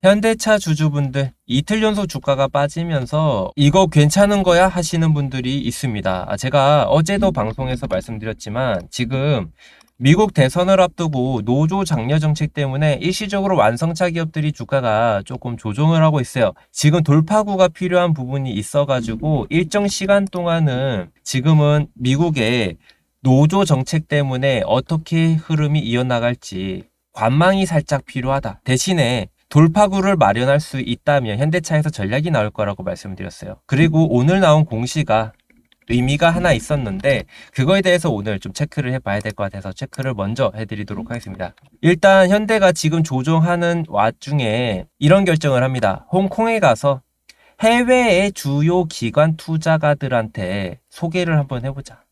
현대차 주주분들 이틀 연속 주가가 빠지면서 이거 괜찮은 거야 하시는 분들이 있습니다. 아, 제가 어제도 방송에서 말씀드렸지만 지금 미국 대선을 앞두고 노조 장려 정책 때문에 일시적으로 완성차 기업들이 주가가 조금 조정을 하고 있어요. 지금 돌파구가 필요한 부분이 있어가지고 일정 시간 동안은 지금은 미국의 노조 정책 때문에 어떻게 흐름이 이어나갈지 관망이 살짝 필요하다. 대신에 돌파구를 마련할 수 있다면 현대차에서 전략이 나올 거라고 말씀드렸어요. 그리고 오늘 나온 공시가 의미가 하나 있었는데 그거에 대해서 오늘 좀 체크를 해봐야 될 것 같아서 체크를 먼저 해드리도록 하겠습니다. 일단 현대가 지금 조정하는 와중에 이런 결정을 합니다. 홍콩에 가서 해외의 주요 기관 투자가들한테 소개를 한번 해보자.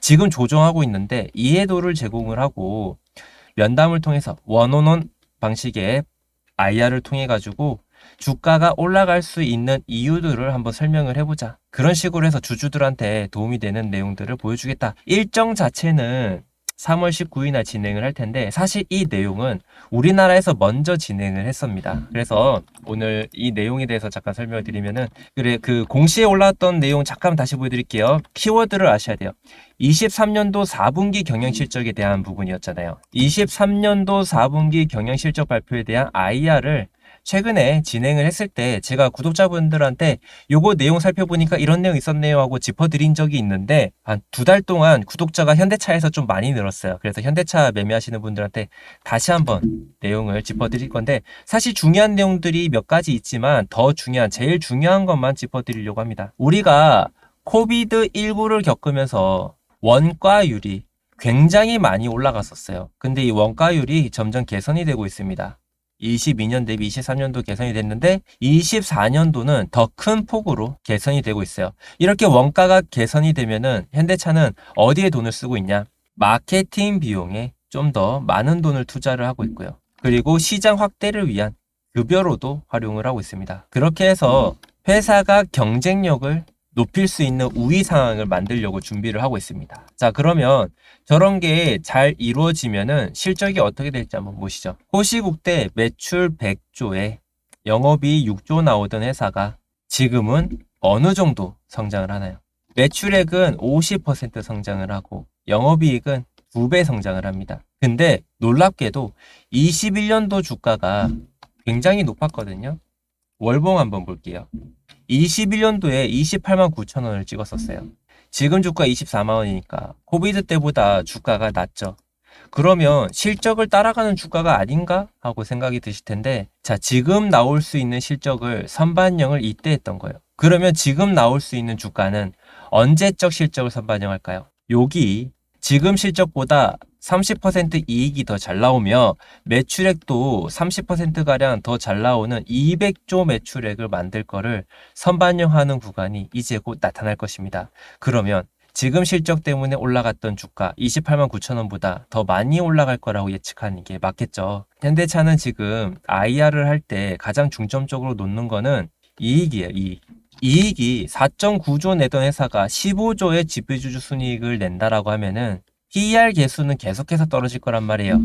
지금 조정하고 있는데 이해도를 제공을 하고 면담을 통해서 원온원 방식의 IR을 통해 가지고 주가가 올라갈 수 있는 이유들을 한번 설명을 해보자. 그런 식으로 해서 주주들한테 도움이 되는 내용들을 보여주겠다. 일정 자체는 3월 19일 날 진행을 할 텐데 사실 이 내용은 우리나라에서 먼저 진행을 했습니다. 그래서 오늘 이 내용에 대해서 잠깐 설명을 드리면은 그래 그 공시에 올라왔던 내용 잠깐 다시 보여드릴게요. 키워드를 아셔야 돼요. 23년도 4분기 경영 실적에 대한 부분이었잖아요. 23년도 4분기 경영 실적 발표에 대한 IR을 최근에 진행을 했을 때 제가 구독자분들한테 요거 내용 살펴보니까 이런 내용 있었네요 하고 짚어드린 적이 있는데 한 두 달 동안 구독자가 현대차에서 좀 많이 늘었어요. 그래서 현대차 매매하시는 분들한테 다시 한번 내용을 짚어드릴 건데 사실 중요한 내용들이 몇 가지 있지만 더 중요한 제일 중요한 것만 짚어드리려고 합니다. 우리가 코비드 19를 겪으면서 원가율이 굉장히 많이 올라갔었어요. 근데 이 원가율이 점점 개선이 되고 있습니다. 22년 대비 23년도 개선이 됐는데 24년도는 더 큰 폭으로 개선이 되고 있어요. 이렇게 원가가 개선이 되면은 현대차는 어디에 돈을 쓰고 있냐? 마케팅 비용에 좀 더 많은 돈을 투자를 하고 있고요. 그리고 시장 확대를 위한 급여로도 활용을 하고 있습니다. 그렇게 해서 회사가 경쟁력을 높일 수 있는 우위 상황을 만들려고 준비를 하고 있습니다. 자, 그러면 저런 게 잘 이루어지면은 실적이 어떻게 될지 한번 보시죠. 호시국대 매출 100조에 영업이 6조 나오던 회사가 지금은 어느 정도 성장을 하나요? 매출액은 50% 성장을 하고 영업이익은 2배 성장을 합니다. 근데 놀랍게도 21년도 주가가 굉장히 높았거든요. 월봉 한번 볼게요. 21년도에 28만 9천 원을 찍었었어요. 지금 주가 24만 원이니까 코비드 때보다 주가가 낮죠. 그러면 실적을 따라가는 주가가 아닌가 하고 생각이 드실 텐데 자 지금 나올 수 있는 실적을 선반영을 이때 했던 거예요. 그러면 지금 나올 수 있는 주가는 언제적 실적을 선반영할까요? 여기 지금 실적보다 30% 이익이 더 잘 나오며 매출액도 30%가량 더 잘 나오는 200조 매출액을 만들 거를 선반영하는 구간이 이제 곧 나타날 것입니다. 그러면 지금 실적 때문에 올라갔던 주가 28만 9천 원보다 더 많이 올라갈 거라고 예측하는 게 맞겠죠. 현대차는 지금 IR을 할 때 가장 중점적으로 놓는 거는 이익이에요, 이익. 이익이 4.9조 내던 회사가 15조의 지배주주 순이익을 낸다라고 하면은 PER 개수는 계속해서 떨어질 거란 말이에요.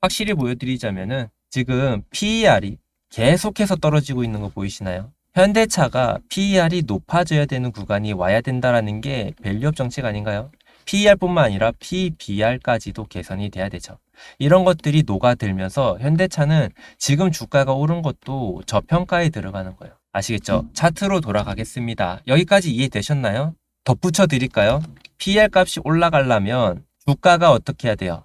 확실히 보여드리자면은 지금 PER이 계속해서 떨어지고 있는 거 보이시나요? 현대차가 PER이 높아져야 되는 구간이 와야 된다라는 게 밸류업 정책 아닌가요? PER뿐만 아니라 PBR까지도 개선이 돼야 되죠. 이런 것들이 녹아들면서 현대차는 지금 주가가 오른 것도 저평가에 들어가는 거예요. 아시겠죠? 차트로 돌아가겠습니다. 여기까지 이해되셨나요? 덧붙여 드릴까요? PER 값이 올라가려면 주가가 어떻게 해야 돼요?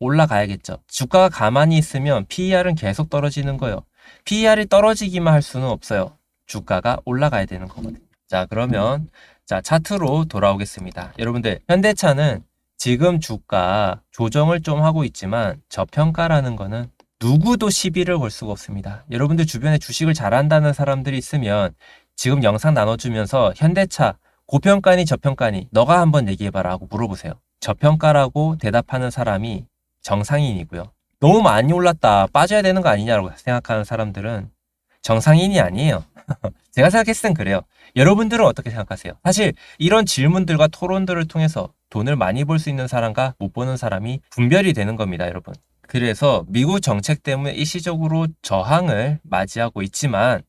올라가야겠죠. 주가가 가만히 있으면 PER은 계속 떨어지는 거예요. PER이 떨어지기만 할 수는 없어요. 주가가 올라가야 되는 거거든요. 자, 그러면 자, 차트로 돌아오겠습니다. 여러분들, 현대차는 지금 주가 조정을 좀 하고 있지만 저평가라는 거는 누구도 시비를 걸 수가 없습니다. 여러분들 주변에 주식을 잘한다는 사람들이 있으면 지금 영상 나눠주면서 현대차 고평가니 저평가니 너가 한번 얘기해봐라 하고 물어보세요. 저평가라고 대답하는 사람이 정상인이고요. 너무 많이 올랐다 빠져야 되는 거 아니냐고 생각하는 사람들은 정상인이 아니에요. 제가 생각했을 땐 그래요. 여러분들은 어떻게 생각하세요? 사실 이런 질문들과 토론들을 통해서 돈을 많이 벌 수 있는 사람과 못 버는 사람이 분별이 되는 겁니다, 여러분. 그래서 미국 정책 때문에 일시적으로 저항을 맞이하고 있지만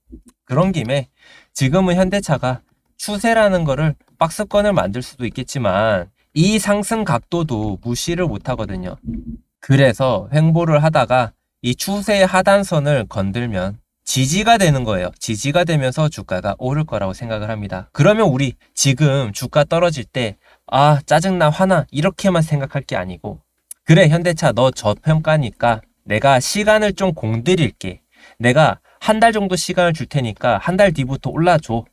그런 김에 지금은 현대차가 추세라는 거를 박스권을 만들 수도 있겠지만 이 상승 각도도 무시를 못 하거든요. 그래서 횡보를 하다가 이 추세의 하단선을 건들면 지지가 되는 거예요. 지지가 되면서 주가가 오를 거라고 생각을 합니다. 그러면 우리 지금 주가 떨어질 때, 아, 짜증나, 화나, 이렇게만 생각할 게 아니고, 그래, 현대차 너 저평가니까 내가 시간을 좀 공들일게. 내가 한 달 정도 시간을 줄 테니까 한 달 뒤부터 올라줘.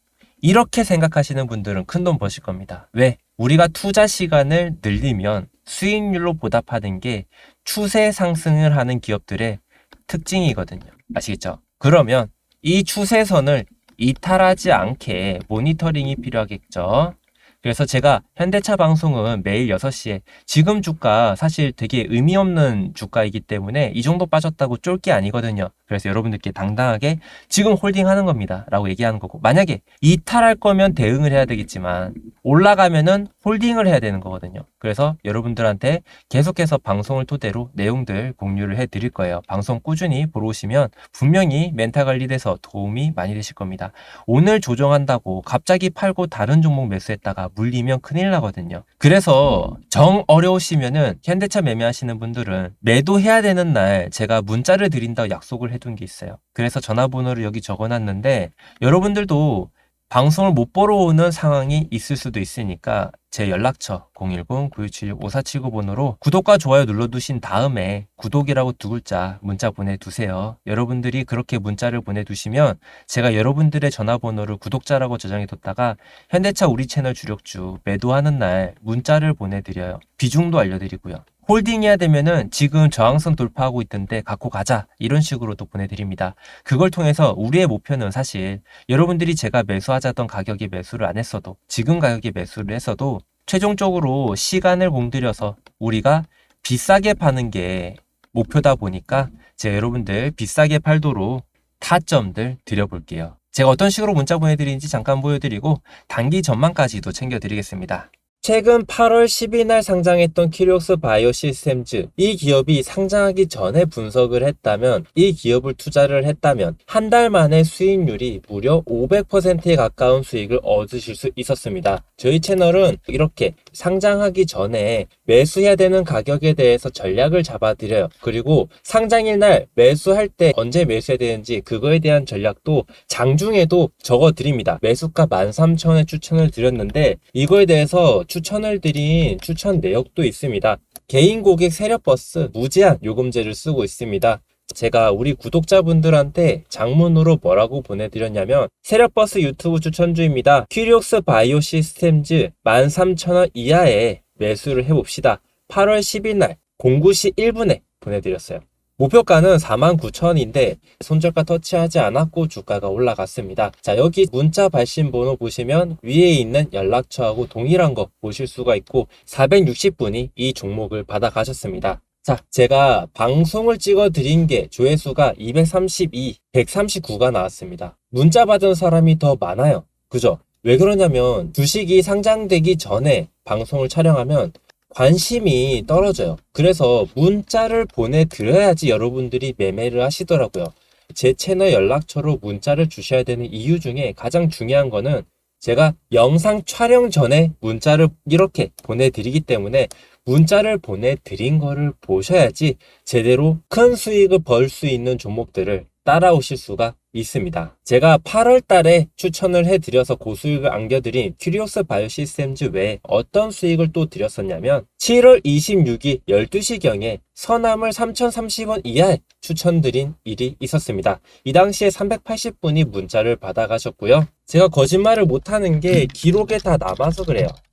이렇게 생각하시는 분들은 큰 돈 버실 겁니다. 왜? 우리가 투자 시간을 늘리면 수익률로 보답하는 게 추세 상승을 하는 기업들의 특징이거든요. 아시겠죠? 그러면 이 추세선을 이탈하지 않게 모니터링이 필요하겠죠. 그래서 제가 현대차 방송은 매일 6시에 지금 주가 사실 되게 의미 없는 주가이기 때문에 이 정도 빠졌다고 쫄 게 아니거든요. 그래서 여러분들께 당당하게 지금 홀딩 하는 겁니다. 라고 얘기하는 거고. 만약에 이탈할 거면 대응을 해야 되겠지만 올라가면은 홀딩을 해야 되는 거거든요. 그래서 여러분들한테 계속해서 방송을 토대로 내용들 공유를 해 드릴 거예요. 방송 꾸준히 보러 오시면 분명히 멘탈 관리돼서 도움이 많이 되실 겁니다. 오늘 조정한다고 갑자기 팔고 다른 종목 매수했다가 물리면 큰일 나거든요. 그래서 정 어려우시면은 현대차 매매하시는 분들은 매도해야 되는 날 제가 문자를 드린다고 약속을 해둔 게 있어요. 그래서 전화번호를 여기 적어놨는데 여러분들도 방송을 못 보러 오는 상황이 있을 수도 있으니까 제 연락처 010-9676-5479 번호로 구독과 좋아요 눌러두신 다음에 구독이라고 두 글자 문자 보내두세요. 여러분들이 그렇게 문자를 보내두시면 제가 여러분들의 전화번호를 구독자라고 저장해뒀다가 현대차 우리 채널 주력주 매도하는 날 문자를 보내드려요. 비중도 알려드리고요. 홀딩해야 되면은 지금 저항선 돌파하고 있던데 갖고 가자 이런 식으로도 보내드립니다. 그걸 통해서 우리의 목표는 사실 여러분들이 제가 매수하자던 가격에 매수를 안 했어도 지금 가격에 매수를 했어도 최종적으로 시간을 공들여서 우리가 비싸게 파는 게 목표다 보니까 제가 여러분들 비싸게 팔도록 타점들 드려볼게요. 제가 어떤 식으로 문자 보내드리는지 잠깐 보여드리고 단기 전망까지도 챙겨드리겠습니다. 최근 8월 10일 날 상장했던 키리옥스 바이오 시스템즈 이 기업이 상장하기 전에 분석을 했다면 이 기업을 투자를 했다면 한 달 만에 수익률이 무려 500%에 가까운 수익을 얻으실 수 있었습니다. 저희 채널은 이렇게 상장하기 전에 매수해야 되는 가격에 대해서 전략을 잡아드려요. 그리고 상장일 날 매수할 때 언제 매수해야 되는지 그거에 대한 전략도 장중에도 적어드립니다. 매수가 13,000원에 추천을 드렸는데 이거에 대해서 추천을 드린 추천 내역도 있습니다. 개인 고객 세력 버스 무제한 요금제를 쓰고 있습니다. 제가 우리 구독자분들한테 장문으로 뭐라고 보내드렸냐면 세력버스 유튜브 추천주입니다. 퀴리옥스 바이오 시스템즈 13,000원 이하에 매수를 해봅시다. 8월 10일 날 09시 1분에 보내드렸어요. 목표가는 49,000원인데 손절가 터치하지 않았고 주가가 올라갔습니다. 자 여기 문자 발신 번호 보시면 위에 있는 연락처하고 동일한 거 보실 수가 있고 460분이 이 종목을 받아 가셨습니다. 자, 제가 방송을 찍어 드린 게 조회수가 232, 139가 나왔습니다. 문자 받은 사람이 더 많아요. 그죠? 왜 그러냐면 주식이 상장되기 전에 방송을 촬영하면 관심이 떨어져요. 그래서 문자를 보내드려야지 여러분들이 매매를 하시더라고요. 제 채널 연락처로 문자를 주셔야 되는 이유 중에 가장 중요한 거는 제가 영상 촬영 전에 문자를 이렇게 보내드리기 때문에 문자를 보내드린 거를 보셔야지 제대로 큰 수익을 벌 수 있는 종목들을 따라오실 수가 있습니다. 제가 8월 달에 추천을 해드려서 고수익을 안겨드린 큐리오스 바이오 시스템즈 외에 어떤 수익을 또 드렸었냐면 7월 26일 12시경에 선암을 3,030원 이하에 추천드린 일이 있었습니다. 이 당시에 380분이 문자를 받아가셨고요. 제가 거짓말을 못하는 게 기록에 다 남아서 그래요.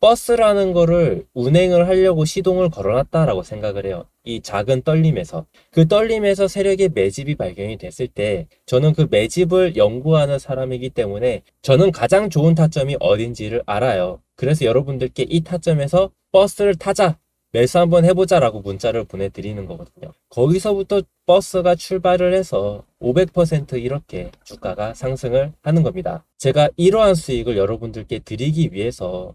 버스라는 거를 운행을 하려고 시동을 걸어놨다라고 생각을 해요. 이 작은 떨림에서. 그 떨림에서 세력의 매집이 발견이 됐을 때 저는 그 매집을 연구하는 사람이기 때문에 저는 가장 좋은 타점이 어딘지를 알아요. 그래서 여러분들께 이 타점에서 버스를 타자! 매수 한번 해보자 라고 문자를 보내드리는 거거든요. 거기서부터 버스가 출발을 해서 500% 이렇게 주가가 상승을 하는 겁니다. 제가 이러한 수익을 여러분들께 드리기 위해서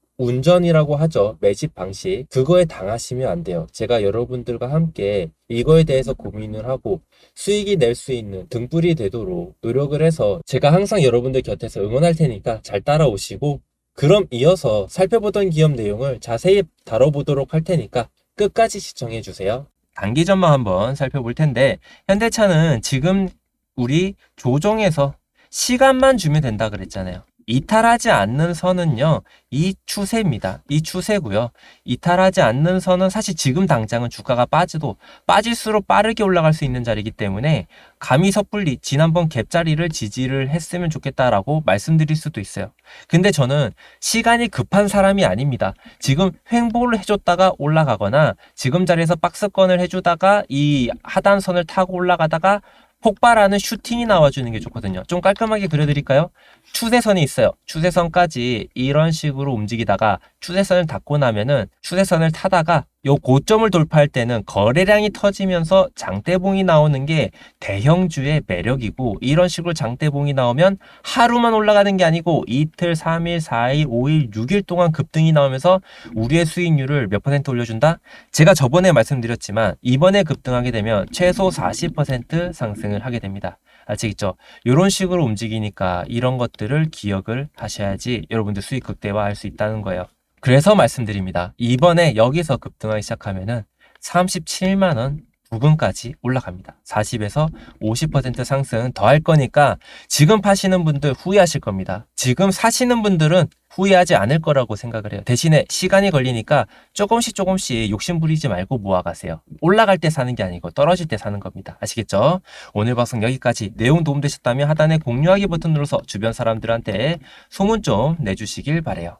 운전이라고 하죠. 매집 방식. 그거에 당하시면 안 돼요. 제가 여러분들과 함께 이거에 대해서 고민을 하고 수익이 낼 수 있는 등불이 되도록 노력을 해서 제가 항상 여러분들 곁에서 응원할 테니까 잘 따라오시고 그럼 이어서 살펴보던 기업 내용을 자세히 다뤄보도록 할 테니까 끝까지 시청해 주세요. 단기전만 한번 살펴볼 텐데 현대차는 지금 우리 조정에서 시간만 주면 된다 그랬잖아요. 이탈하지 않는 선은요, 이 추세입니다. 이 추세고요. 이탈하지 않는 선은 사실 지금 당장은 주가가 빠져도 빠질수록 빠르게 올라갈 수 있는 자리이기 때문에 감히 섣불리 지난번 갭자리를 지지를 했으면 좋겠다라고 말씀드릴 수도 있어요. 근데 저는 시간이 급한 사람이 아닙니다. 지금 횡보를 해줬다가 올라가거나 지금 자리에서 박스권을 해주다가 이 하단선을 타고 올라가다가 폭발하는 슈팅이 나와주는 게 좋거든요. 좀 깔끔하게 그려드릴까요? 추세선이 있어요. 추세선까지 이런 식으로 움직이다가 추세선을 닫고 나면은 추세선을 타다가 요 고점을 돌파할 때는 거래량이 터지면서 장대봉이 나오는 게 대형주의 매력이고 이런 식으로 장대봉이 나오면 하루만 올라가는 게 아니고 이틀, 3일, 4일, 5일, 6일 동안 급등이 나오면서 우리의 수익률을 몇 퍼센트 올려준다? 제가 저번에 말씀드렸지만 이번에 급등하게 되면 최소 40% 상승을 하게 됩니다. 아시겠죠? 이런 식으로 움직이니까 이런 것들을 기억을 하셔야지 여러분들 수익 극대화할 수 있다는 거예요. 그래서 말씀드립니다. 이번에 여기서 급등하기 시작하면은 37만 원 부근까지 올라갑니다. 40에서 50% 상승 더 할 거니까 지금 파시는 분들 후회하실 겁니다. 지금 사시는 분들은 후회하지 않을 거라고 생각을 해요. 대신에 시간이 걸리니까 조금씩 조금씩 욕심 부리지 말고 모아가세요. 올라갈 때 사는 게 아니고 떨어질 때 사는 겁니다. 아시겠죠? 오늘 방송 여기까지 내용 도움되셨다면 하단에 공유하기 버튼 눌러서 주변 사람들한테 소문 좀 내주시길 바래요.